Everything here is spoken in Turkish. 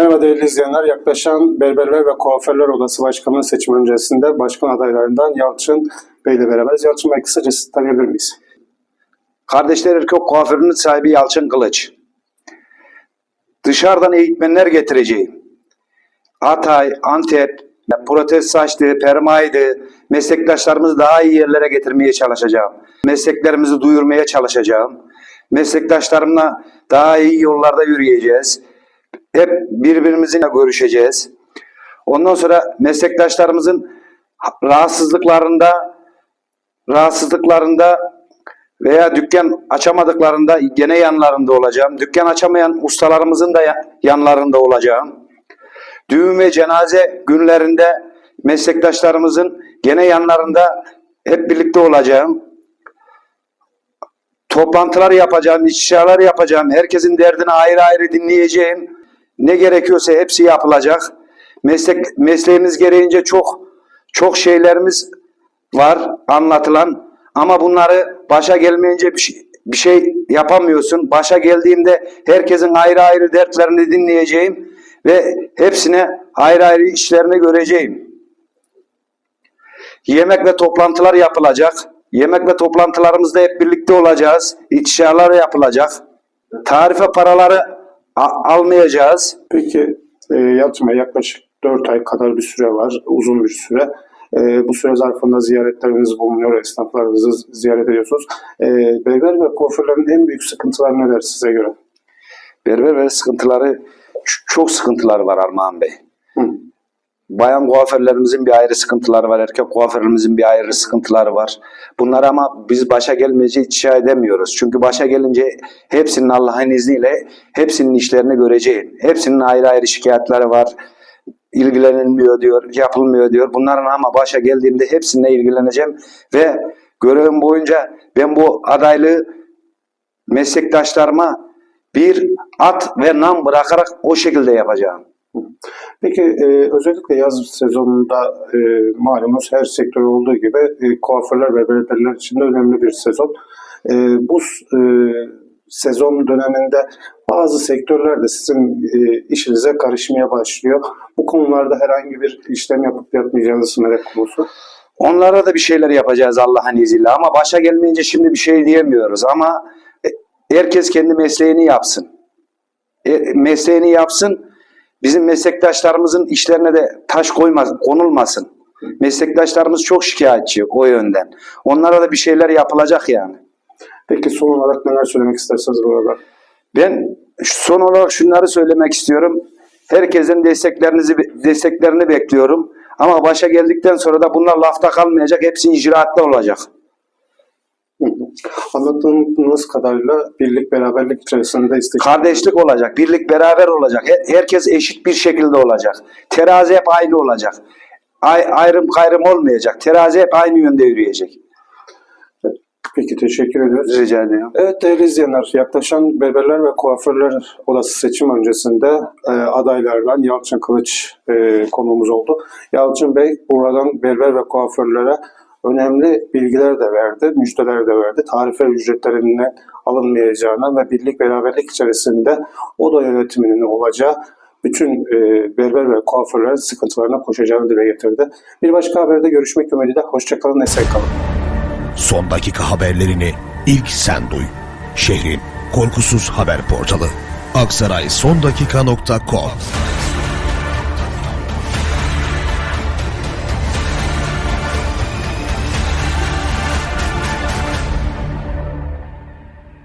Merhaba değerli izleyenler. Yaklaşan Berberler ve Kuaförler Odası Başkanlığı seçimi öncesinde başkan adaylarından Yalçın Bey ile beraberiz. Yalçın Bey kısaca sizi tanıyabilir miyiz? Kardeşler Erkek Kuaförü'nün sahibi Yalçın Kılıç. Dışarıdan eğitmenler getireceğim. Hatay, Antep, protez saçtı, permaydı, meslektaşlarımızı daha iyi yerlere getirmeye çalışacağım. Mesleklerimizi duyurmaya çalışacağım. Meslektaşlarımla daha iyi yollarda yürüyeceğiz. Hep birbirimizle görüşeceğiz. Ondan sonra meslektaşlarımızın rahatsızlıklarında rahatsızlıklarında veya dükkan açamadıklarında gene yanlarında olacağım. Dükkan açamayan ustalarımızın da ya- yanlarında olacağım. Düğün ve cenaze günlerinde meslektaşlarımızın gene yanlarında hep birlikte olacağım. Toplantılar yapacağım, istişareler yapacağım. Herkesin derdini ayrı ayrı dinleyeceğim. Ne gerekiyorsa hepsi yapılacak. Meslek mesleğimiz gereğince çok çok şeylerimiz var anlatılan ama bunları başa gelmeyince bir şey, bir şey yapamıyorsun. Başa geldiğimde herkesin ayrı ayrı dertlerini dinleyeceğim ve hepsine ayrı ayrı işlerini göreceğim. Yemek ve toplantılar yapılacak. Yemek ve toplantılarımızda hep birlikte olacağız. İstişareler yapılacak. Tarife paraları almayacağız. Peki e, Bey yaklaşık 4 ay kadar bir süre var. Uzun bir süre. E, bu süre zarfında ziyaretleriniz bulunuyor. Esnaflarınızı ziyaret ediyorsunuz. E, berber ve kuaförlerin en büyük sıkıntıları neler size göre? Berber ve sıkıntıları çok sıkıntıları var Armağan Bey. Bayan kuaförlerimizin bir ayrı sıkıntıları var. Erkek kuaförlerimizin bir ayrı sıkıntıları var. Bunlar ama biz başa gelmeyince hiç şey edemiyoruz. Çünkü başa gelince hepsinin Allah'ın izniyle hepsinin işlerini göreceğim. Hepsinin ayrı ayrı şikayetleri var. İlgilenilmiyor diyor, yapılmıyor diyor. Bunların ama başa geldiğimde hepsine ilgileneceğim ve görevim boyunca ben bu adaylığı meslektaşlarıma bir at ve nam bırakarak o şekilde yapacağım. Peki e, özellikle yaz sezonunda e, malumunuz her sektör olduğu gibi e, kuaförler ve berberler için de önemli bir sezon. E, bu e, sezon döneminde bazı sektörler de sizin e, işinize karışmaya başlıyor. Bu konularda herhangi bir işlem yapıp yapmayacağınız merak konusu. Onlara da bir şeyler yapacağız Allah'ın izniyle ama başa gelmeyince şimdi bir şey diyemiyoruz ama e, herkes kendi mesleğini yapsın. E, mesleğini yapsın. Bizim meslektaşlarımızın işlerine de taş koymaz, konulmasın. Meslektaşlarımız çok şikayetçi o yönden. Onlara da bir şeyler yapılacak yani. Peki son olarak neler söylemek istersiniz burada? Ben son olarak şunları söylemek istiyorum. Herkesin desteklerinizi desteklerini bekliyorum. Ama başa geldikten sonra da bunlar lafta kalmayacak. Hepsi icraatta olacak. Anlattığınız kadarıyla birlik beraberlik içerisinde istek. Kardeşlik olacak, birlik beraber olacak. Her- Herkes eşit bir şekilde olacak. Terazi hep aynı olacak. Ay, ayrım kayrım olmayacak. Terazi hep aynı yönde yürüyecek. Peki teşekkür ediyoruz. Rica ediyorum. Evet değerli izleyenler, yaklaşan Berberler ve Kuaförler Odası seçim öncesinde e, adaylardan Yalçın Kılıç e, konuğumuz oldu. Yalçın Bey buradan berber ve kuaförlere önemli bilgiler de verdi, müjdeler de verdi. Tarife ücretlerinin alınmayacağına ve birlik beraberlik içerisinde oda yönetiminin olacağı bütün e, berber ve kuaförlerin sıkıntılarına koşacağını dile getirdi. Bir başka haberde görüşmek ümidiyle. Hoşçakalın, esen kalın. Son dakika haberlerini ilk sen duy. Şehrin korkusuz haber portalı. aksaraysondakika.com